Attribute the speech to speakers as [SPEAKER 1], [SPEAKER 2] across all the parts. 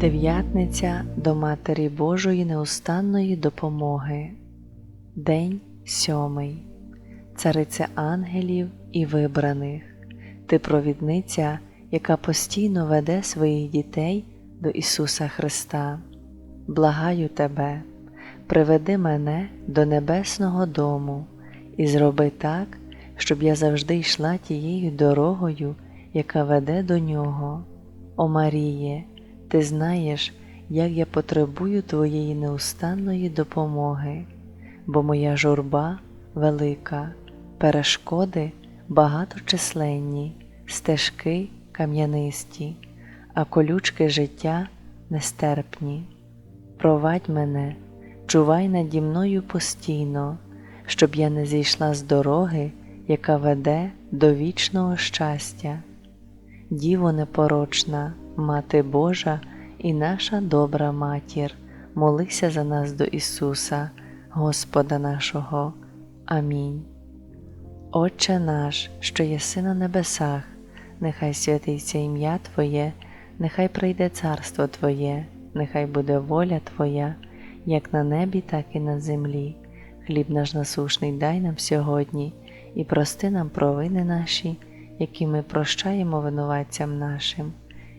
[SPEAKER 1] Дев'ятниця до Матері Божої неустанної допомоги. День сьомий. Цариця ангелів і вибраних. Ти провідниця, яка постійно веде своїх дітей до Ісуса Христа. Благаю тебе, приведи мене до небесного дому і зроби так, щоб я завжди йшла тією дорогою, яка веде до нього. О Маріє, ти знаєш, як я потребую Твоєї неустанної допомоги, бо моя журба велика, перешкоди багаточисленні, стежки кам'янисті, а колючки життя нестерпні. Провадь мене, чувай наді мною постійно, щоб я не зійшла з дороги, яка веде до вічного щастя. Діво непорочна, Мати Божа і наша добра Матір, молися за нас до Ісуса, Господа нашого. Амінь. Отче наш, що єси на небесах, нехай святиться ім'я Твоє, нехай прийде царство Твоє, нехай буде воля Твоя, як на небі, так і на землі. Хліб наш насушний дай нам сьогодні і прости нам провини наші, які ми прощаємо винуватцям нашим,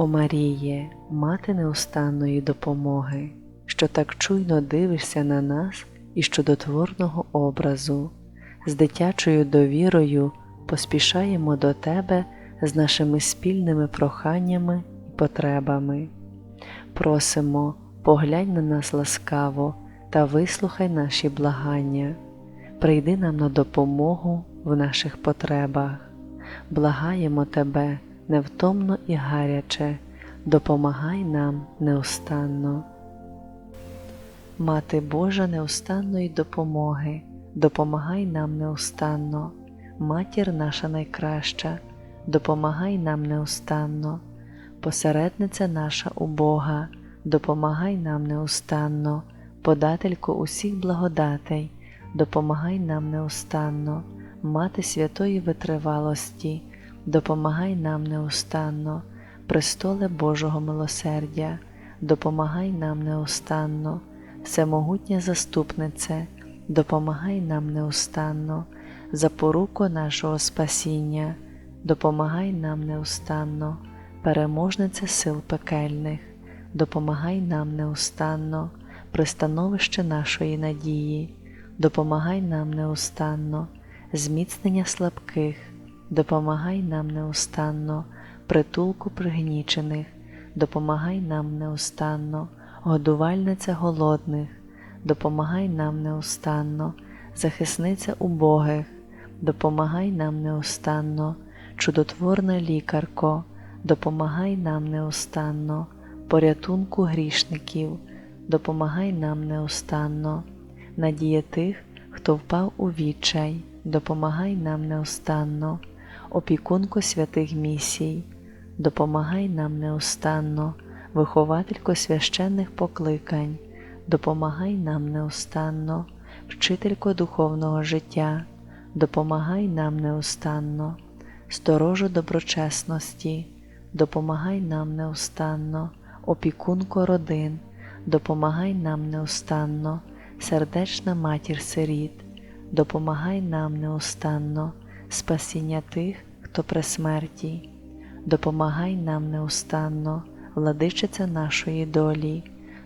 [SPEAKER 1] О Маріє, мати неустанної допомоги, що так чуйно дивишся на нас і чудотворного образу, з дитячою довірою поспішаємо до Тебе з нашими спільними проханнями і потребами. Просимо, поглянь на нас ласкаво та вислухай наші благання, прийди нам на допомогу в наших потребах, благаємо Тебе невтомно і гаряче, допомагай нам неустанно. Мати Божа неустанної допомоги, допомагай нам неустанно, матір наша найкраща, допомагай нам неустанно, посередниця наша убога, допомагай нам неустанно, подателько усіх благодатей, допомагай нам неустанно, мати святої витривалості, допомагай нам неустанно, престоле Божого милосердя, допомагай нам неустанно. Всемогутня заступнице, допомагай нам неустанно, запоруко нашого спасіння, допомагай нам неустанно, переможнице сил пекельних, допомагай нам неустанно, пристановище нашої надії, допомагай нам неустанно, зміцнення слабких, допомагай нам неустанно, притулку пригнічених, допомагай нам неустанно годувальниця голодних, допомагай нам неустанно, захисниця убогих, допомагай нам неустанно, чудотворна лікарко, допомагай нам неустанно, порятунку грішників, допомагай нам неустанно, надія тих, хто впав у відчай, допомагай нам неустанно, опікунку святих місій, допомагай нам неустанно вихователько священних покликань, допомагай нам неустанно, вчителько духовного життя, допомагай нам неустанно, сторожу доброчесності, допомагай нам неустанно, опікунко родин, допомагай нам неустанно, сердечна матір сиріт, допомагай нам неустанно, спасіння тих, хто при смерті, допомагай нам неустанно владичиця нашої долі,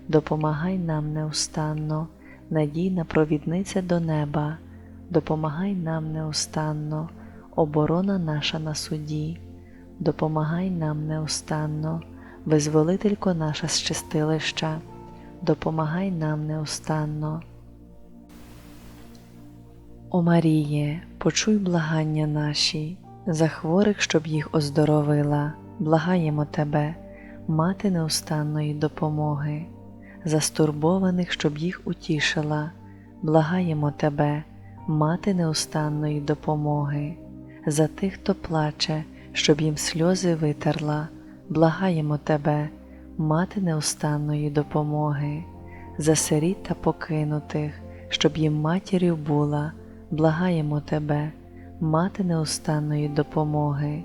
[SPEAKER 1] допомагай нам неустанно, надійна провідниця до неба, допомагай нам неустанно, оборона наша на суді, допомагай нам неустанно, визволителько наша з чистилища, допомагай нам неустанно. О Маріє, почуй благання наші, за хворих, щоб їх оздоровила, благаємо Тебе мати неустанної допомоги, за стурбованих, щоб їх утішила, благаємо Тебе, мати неустанної допомоги, за тих, хто плаче, щоб їм сльози витерла, благаємо Тебе, мати неустанної допомоги, за сиріт та покинутих, щоб їм матір'ю була, благаємо Тебе, мати неустанної допомоги,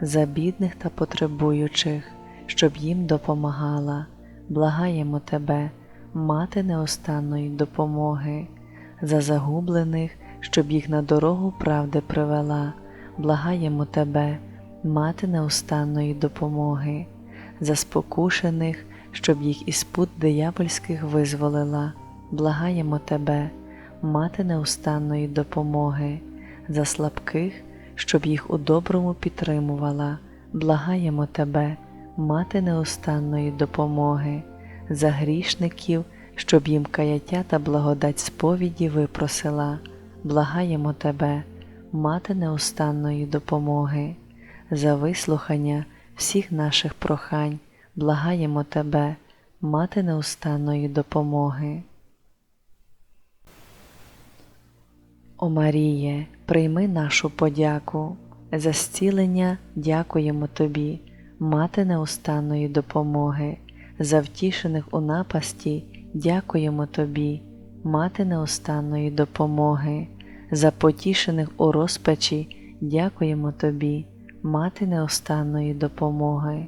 [SPEAKER 1] за бідних та потребуючих, щоб їм допомагала, благаємо Тебе, мати неустанної допомоги, за загублених, щоб їх на дорогу правди привела, благаємо Тебе, мати неустанної допомоги, за спокушених, щоб їх із пут диявольських визволила, благаємо Тебе, мати неустанної допомоги, за слабких, щоб їх у доброму підтримувала, благаємо Тебе, мати неустанної допомоги, за грішників, щоб їм каяття та благодать сповіді випросила, благаємо Тебе, мати неустанної допомоги, за вислухання всіх наших прохань, благаємо Тебе, мати неустанної допомоги. О Маріє, прийми нашу подяку, за зцілення дякуємо Тобі, мати неустанної допомоги, за втішених у напасті дякуємо Тобі, мати неустанної допомоги, за потішених у розпачі дякуємо Тобі, мати неустанної допомоги,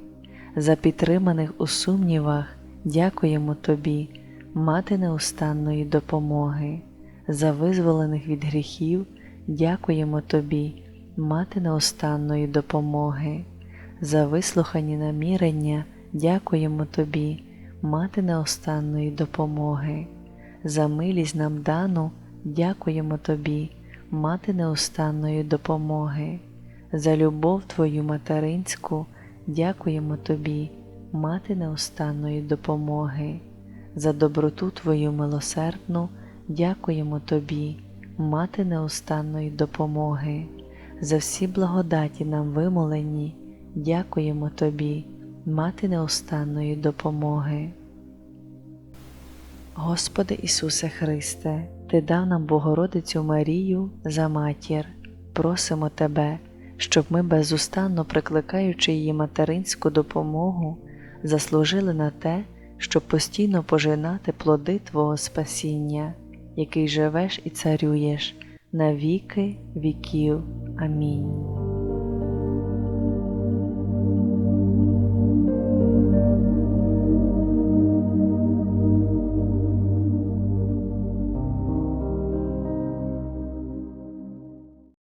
[SPEAKER 1] за підтриманих у сумнівах дякуємо Тобі, мати неустанної допомоги за визволених від гріхів, дякуємо Тобі, мати неустанної допомоги, за вислухані намірення, дякуємо Тобі, мати неустанної допомоги, за милість нам дану, дякуємо Тобі, мати неустанної допомоги, за любов Твою материнську, дякуємо Тобі, мати неустанної допомоги, за доброту Твою милосердну. Дякуємо Тобі, мати неустанної допомоги, за всі благодаті нам вимолені, дякуємо Тобі, мати неустанної допомоги. Господи Ісусе Христе, Ти дав нам Богородицю Марію за матір, просимо Тебе, щоб ми безустанно прикликаючи її материнську допомогу, заслужили на те, щоб постійно пожинати плоди Твого спасіння який живеш і царюєш на віки віків. Амінь.